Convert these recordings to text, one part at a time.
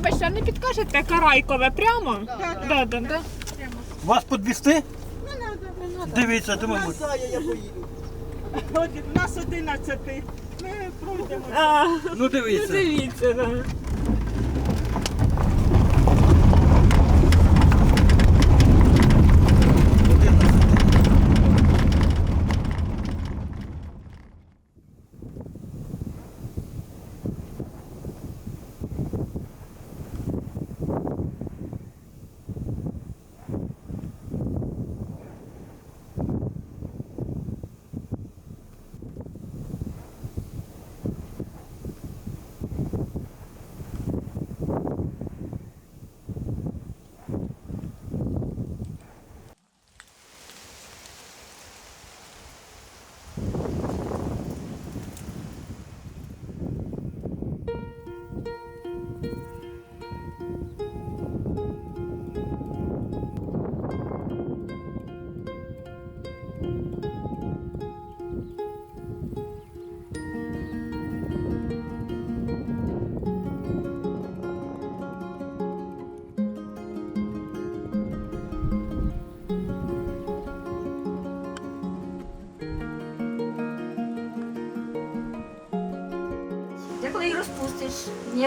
вибачте, а не підкажете Карайкове прямо? Да, Да, да, да. Вас підвести? Не треба, не треба. Дивіться, думаю. я поїду. От нас 11. Ми пройдемо. Ну дивіться. ну, дивіться. дивіться, да.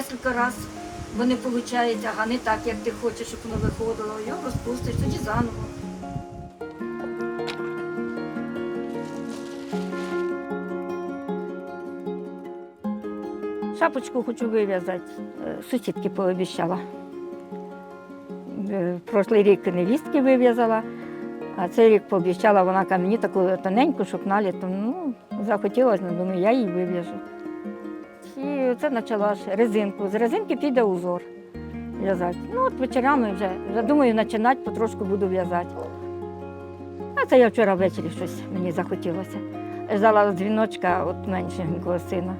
Кілька разів, вони виходить, ага, не так, як ти хочеш, щоб воно виходило. Його розпустиш, тоді заново. Шапочку хочу вив'язати. Е, Сусідки пообіцяла. Е, Прошлий рік невістки вив'язала, а цей рік пообіцяла вона мені таку тоненьку, щоб на літо. Ну, захотілося, думаю, я її вив'яжу. І оце почала ж резинку. З резинки піде узор в'язати. Ну, от вечорами вже, думаю, починати потрошку буду в'язати. А це я вчора ввечері щось мені захотілося. Ждала дзвіночка від меншенького сина.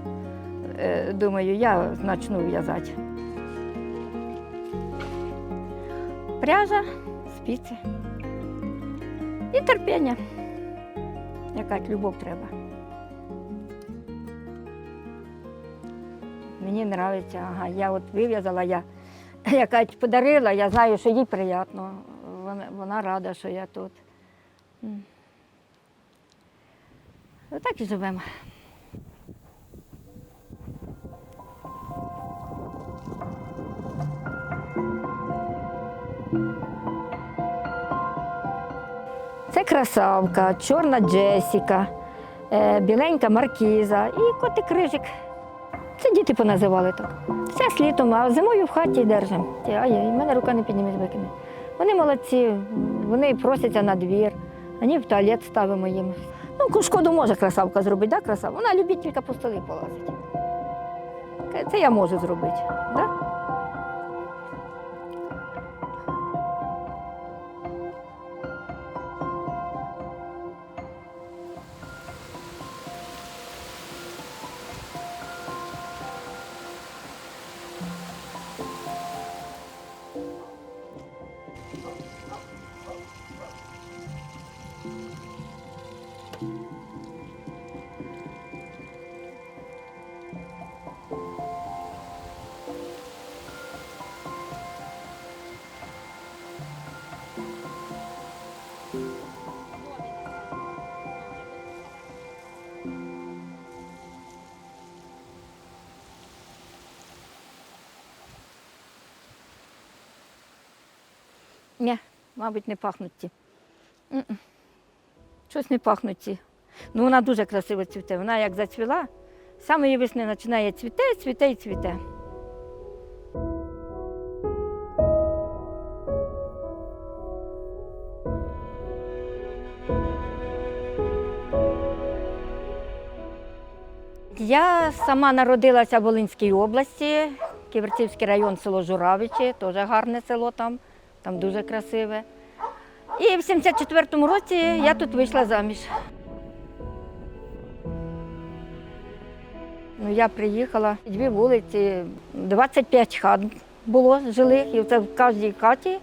Е, Думаю, я почну в'язати. Пряжа, спиці і терпіння. Якась любов треба. Мені подобається, ага, я от вив'язала, я якась подарила, я знаю, що їй приємно. Вона, вона рада, що я тут. Отак і живемо. Це красавка, чорна Джесіка, е, біленька маркіза і котик рижик. Це діти поназивали так. Все літом, а зимою в хаті держимо. Ай, в мене рука не підніметь викине. Вони молодці, вони просяться на двір, вони в туалет ставимо їм. Ну, шкоду може красавка зробити, да, красавка? Вона любить тільки по столі полазити. Це я можу зробити. Да? Мабуть, не пахнуть ті. Щось не пахнуть ті. Ну, вона дуже красиво цвіте. Вона як зацвіла, з самої весни починає цвіте, цвіте і цвіте. Я сама народилася в Волинській області, Ківерцівський район, село Журавичі, теж гарне село там, там дуже красиве. І в 74-му році я тут вийшла заміж. Ну, я приїхала, дві вулиці, 25 хат було жилих, і це в кожній хаті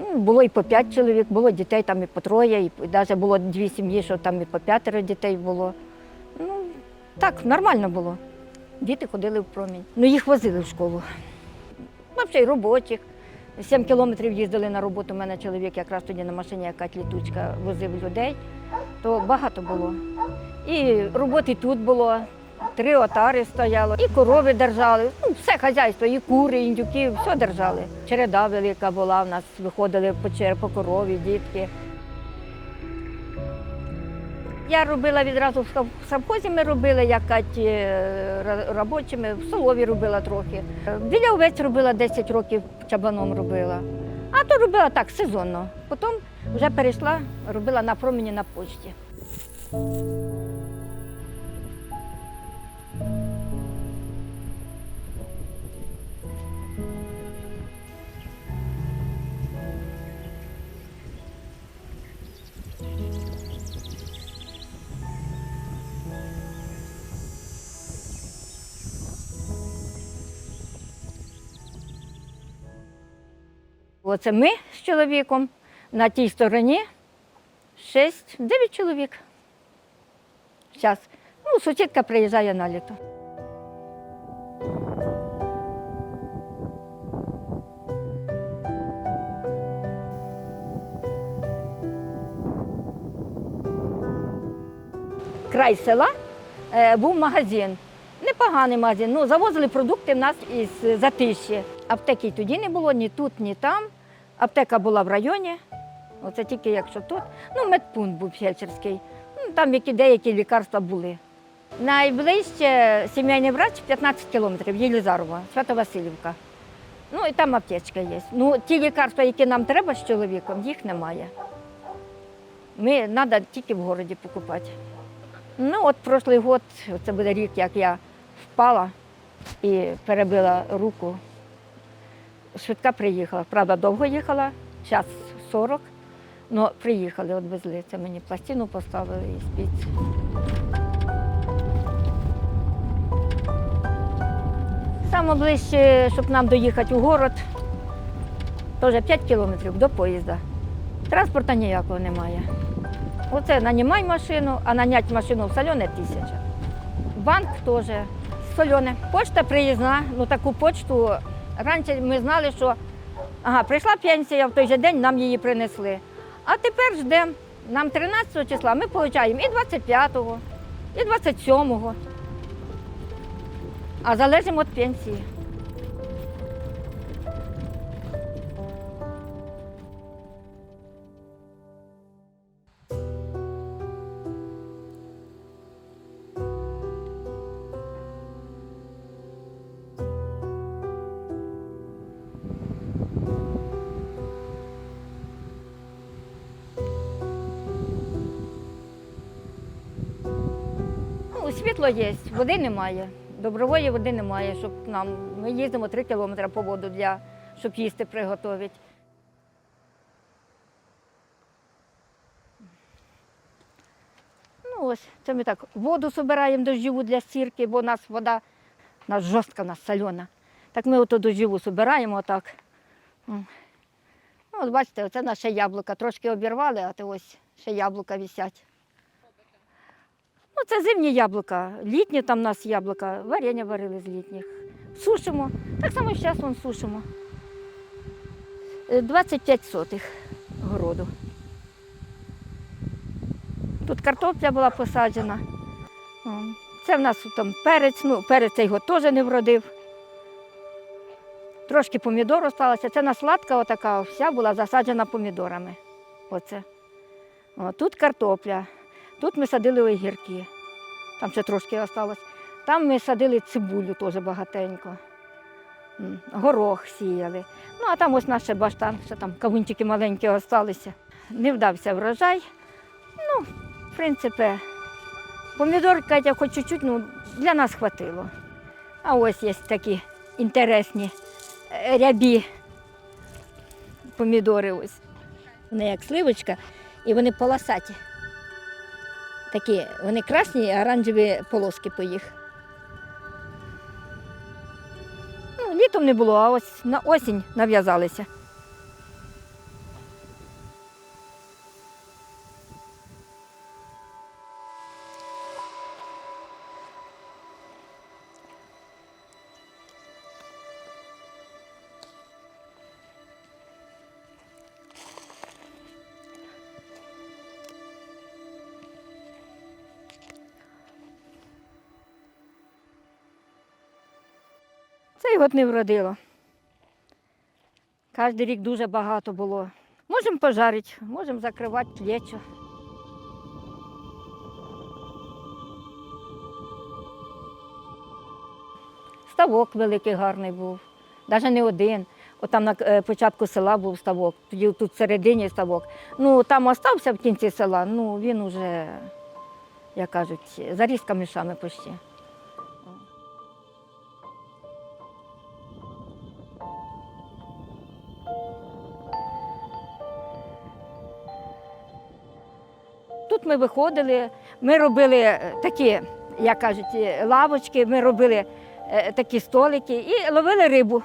ну, було і по п'ять чоловік, було дітей там і по троє, і навіть було дві сім'ї, що там і по п'ятеро дітей було. Ну, так, нормально було. Діти ходили в промінь. Ну, їх возили в школу. взагалі робочих. Сім кілометрів їздили на роботу. У мене чоловік якраз тоді на машині, яка літучка, возив людей, то багато було. І роботи тут було, три отари стояло, і корови держали. Ну, все хазяйство, і кури, і індюки, все держали. Череда велика була, в нас виходили по, чер- по корові, дітки. Я робила відразу в совхозі ми робили, як е, робочими, в Солові робила трохи. Біля овець робила 10 років чабаном робила. А то робила так, сезонно. Потім вже перейшла, робила на промені на почті. Оце ми з чоловіком на тій стороні шість, дев'ять чоловік. Зараз. Ну, сусідка приїжджає на літо. Край села е, був магазин. Непоганий магазин. Ну, завозили продукти в нас із затиші. Аптеки тоді не було ні тут, ні там. Аптека була в районі. Оце тільки якщо тут. Ну, медпункт був фельдшерський. Ну, там які деякі лікарства були. Найближче сімейний врач 15 кілометрів, Єлізарова, Свято-Василівка. Ну і там аптечка є. Ну, ті лікарства, які нам треба з чоловіком, їх немає. Ми треба тільки в городі покупати. Ну, от прошлий год, це буде рік, як я впала і перебила руку. Швидка приїхала. Правда, довго їхала, час 40, але приїхали, от везли. Це мені пластину поставили і спіць. Саме ближче, щоб нам доїхати у город, теж 5 кілометрів до поїзда. Транспорту ніякого немає. Оце нанімай машину, а наняти машину в сальоне тисяча. Банк теж соляне. Почта приїзна, ну таку почту. Раніше ми знали, що ага, прийшла пенсія, в той же день нам її принесли. А тепер ждемо. Нам 13 числа ми отримуємо і 25-го, і 27-го. А залежимо від пенсії. Світло є, води немає. Добрової води немає, щоб нам. Ми їздимо 3 кілометри по воду, для, щоб їсти приготувати. Ну ось, це ми так воду збираємо дощову для стірки, бо у нас вода у нас жорстка, у нас сольона. Так ми ото дощову збираємо отак. Ну, от бачите, оце наше яблука. Трошки обірвали, а то ось ще яблука висять. Ну, це зимні яблука. Літні там у нас яблука, варення варили з літніх. Сушимо. Так само зараз вон сушимо. Е, 25 сотих городу. Тут картопля була посаджена. Це в нас там перець, ну, перець його теж не вродив. Трошки помідор осталося. Це насладка отака вся була засаджена помідорами. Оце. О, тут картопля. Тут ми садили огірки, там ще трошки залишилось. Там ми садили цибулю теж багатенько. Горох сіяли. Ну, а там ось наш баштан, ще там кавунчики маленькі залишилися. Не вдався врожай. Ну, в принципі, помідор, Катя, хоч чуть-чуть, ну, для нас хватило. А ось є такі інтересні е, рябі помідори ось. Вони як сливочка, і вони полосаті. Такі, вони красні, оранжеві полоски по їх. Ну, літом не було, а ось на осінь нав'язалися. Цей год не вродило. Кожен рік дуже багато було. Можемо пожарити, можемо закривати плечо. Ставок великий гарний був, навіть не один. От там на е, початку села був ставок, тоді тут всередині ставок. Ну там остався в кінці села, ну він уже, як кажуть, заріс камішами почти. Ми виходили, ми робили е, такі, як кажуть, е, лавочки, ми робили е, такі столики і ловили рибу.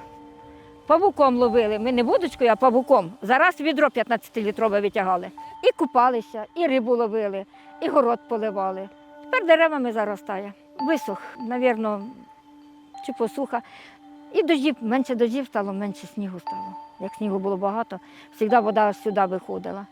Павуком ловили. Ми не вудочкою, а павуком. Зараз відро 15-літрове витягали. І купалися, і рибу ловили, і город поливали. Тепер деревами заростає. Висох, мабуть, чи посуха. І дождів, менше дождів стало, менше снігу стало. Як снігу було багато, завжди вода сюди виходила.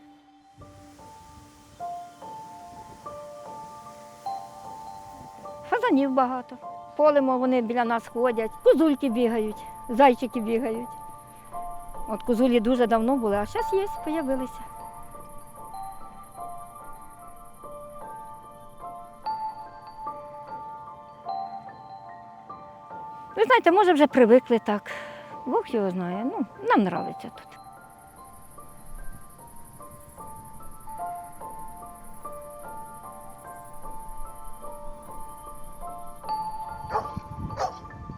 Фазанів багато. Полимо, вони біля нас ходять, козульки бігають, зайчики бігають. От козулі дуже давно були, а зараз є, з'явилися. Ви знаєте, може вже привикли так. Бог його знає. Ну, нам подобається тут.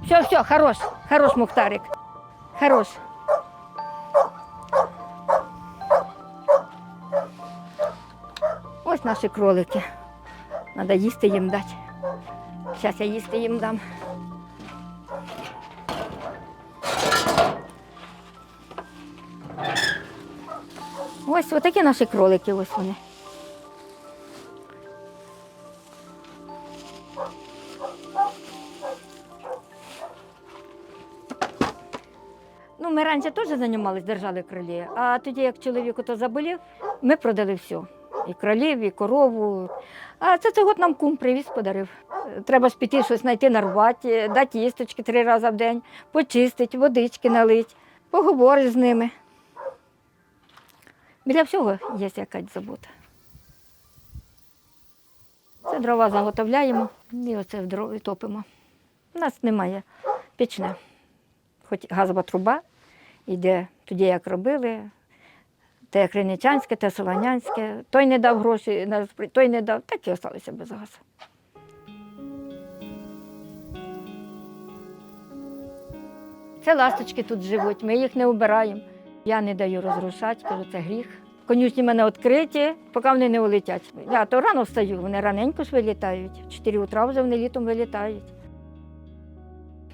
Все, все, хорош, хорош, Мухтарик. Хорош. Ось наші кролики. Треба їсти їм дати. Зараз я їсти їм дам. Ось отакі наші кролики, ось вони. Ну, ми раніше теж займалися, держали кролі, а тоді, як чоловік то заболів, ми продали все. І кролів, і корову. А це цього нам кум привіз, подарив. Треба ж піти щось знайти, нарвати, дати їсточки три рази в день, почистити, водички налити, поговорити з ними. Біля всього є якась забота. Це дрова заготовляємо і оце в дрова топимо. У нас немає пічне. Хоч газова труба йде тоді, як робили, те як Реничанське, те Солонянське. Той не дав гроші, той не дав, так і залишилися без газу. Це ласточки тут живуть, ми їх не обираємо. Я не даю розрушати, кажу, це гріх. Конюшні в мене відкриті, поки вони не улетять. Я то рано встаю, вони раненько ж вилітають. В 4 утра вже вони літом вилітають.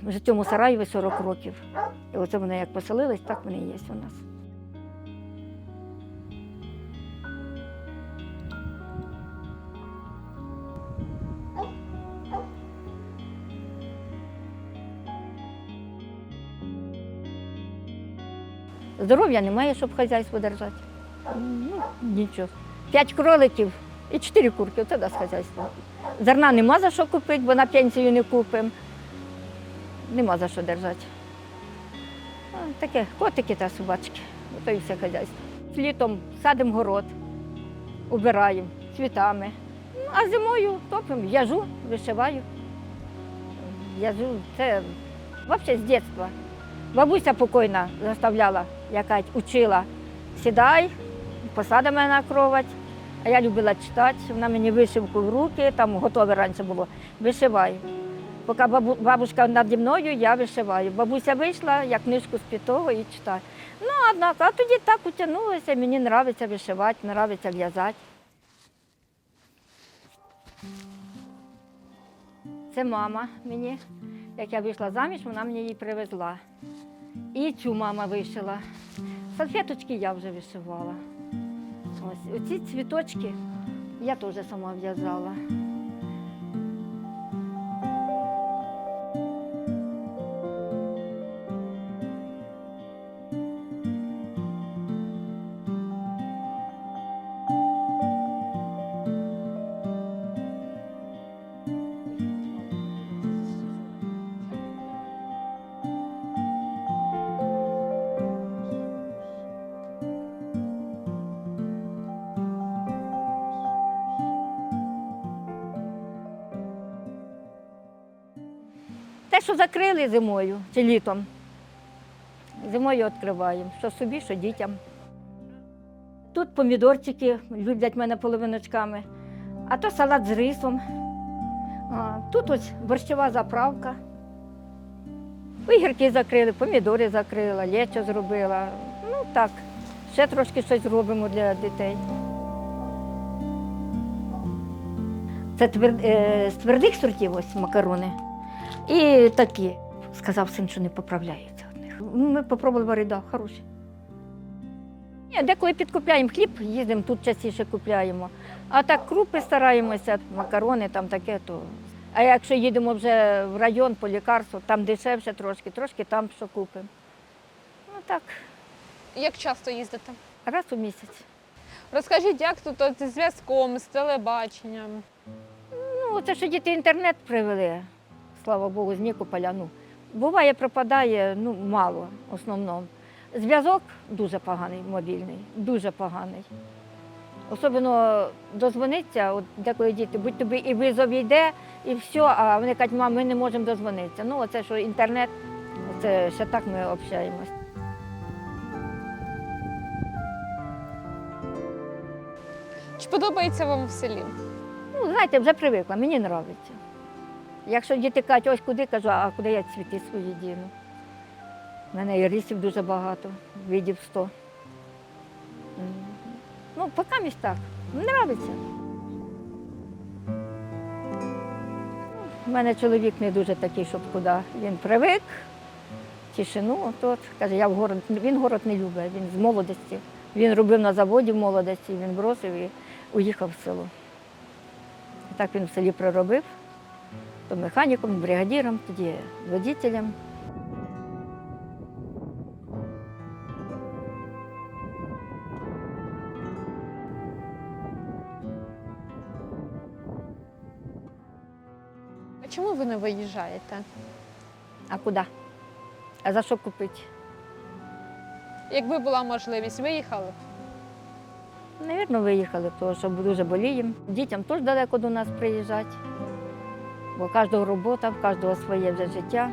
Вже цьому сараєві 40 років. І оце вони як поселились, так вони і є у нас. Здоров'я немає, щоб хазяйство держати. Ну, нічого. П'ять кроликів і чотири курки, це дасть хазяйство. Зерна нема за що купити, бо на пенсію не купимо. Нема за що держати. Таке котики та собачки, то і все хазяйство. Літом садимо город, убираємо цвітами. Ну, А зимою топимо, в'яжу, вишиваю. В'яжу, це взагалі з дитинства. Бабуся покойна заставляла, яка учила, сідай, посади мене на кровать. А я любила читати, вона мені вишивку в руки, там готове раніше було, вишиваю. Поки бабу, бабушка наді мною, я вишиваю. Бабуся вийшла, я книжку з п'ятого і читаю. Ну, однак, а тоді так утягнулося, мені подобається вишивати, подобається в'язати. Це мама мені, як я вийшла заміж, вона мені її привезла. І цю мама вишила. Салфеточки я вже вишивала. Ось оці цвіточки я теж сама в'язала. Закрили зимою чи літом. Зимою відкриваємо, що собі, що дітям. Тут помідорчики люблять мене половиночками, а то салат з рисом. Тут ось борщова заправка. Огірки закрили, помідори закрила, лечо зробила. Ну так, ще трошки щось зробимо для дітей. Це твер- е, з твердих сортів ось макарони. І такі. Сказав син, що не поправляється від них. Ми попробували варида, хороші. Ні, деколи підкупляємо хліб, їздимо тут частіше купляємо. А так крупи стараємося, макарони там таке, то. А якщо їдемо вже в район по лікарству, там дешевше трошки, трошки там що купимо. Ну так, Як часто їздите? раз у місяць. Розкажіть, як тут от зі зв'язком, з телебаченням? Ну, це що діти інтернет привели, слава Богу, з Нікополя. Ну, буває, пропадає ну, мало в основному. Зв'язок дуже поганий, мобільний, дуже поганий. Особливо дозвонитися, от деколи діти, будь тобі і визов йде, і все, а вони кажуть, мам, ми не можемо дозвонитися. Ну, оце що інтернет, це ще так ми общаємось. Чи подобається вам в селі? Ну, знаєте, вже привикла, мені подобається. Якщо діти кажуть, ось куди, кажу, а куди я цвіти свої діну? У мене і рисів дуже багато, видів 100. М. Ну, поки між так. Мені подобається. У мене чоловік не дуже такий, щоб куди. Він привик, тишину, тут. Каже, я в город. Він город не любить, він з молодості. Він робив на заводі в молодості, він бросив і уїхав в село. І Так він в селі проробив, то механіком, бригадіром, тоді водителем. А чому ви не виїжджаєте? А куди? А за що купити? Якби була можливість, виїхали? Навірно, виїхали, тому що дуже боліємо. Дітям теж далеко до нас приїжджати, бо кожного робота, в кожного своє вже життя.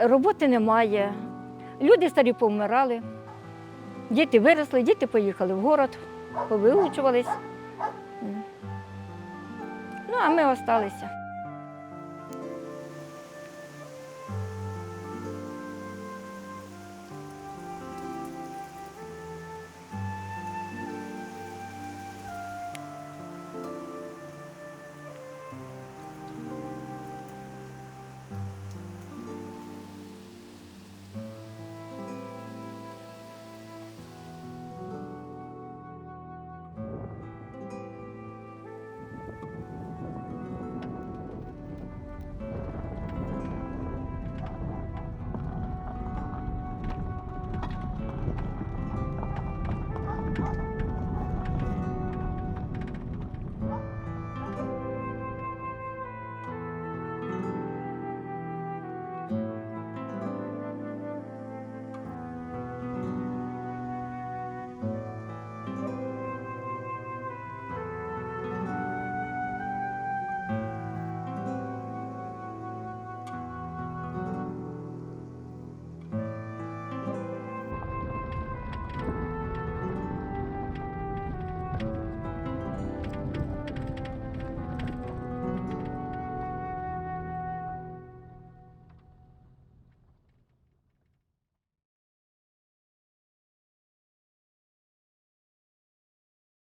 Роботи немає. Люди старі повмирали. Діти виросли, діти поїхали в город, повиучувались. А ми залишилися.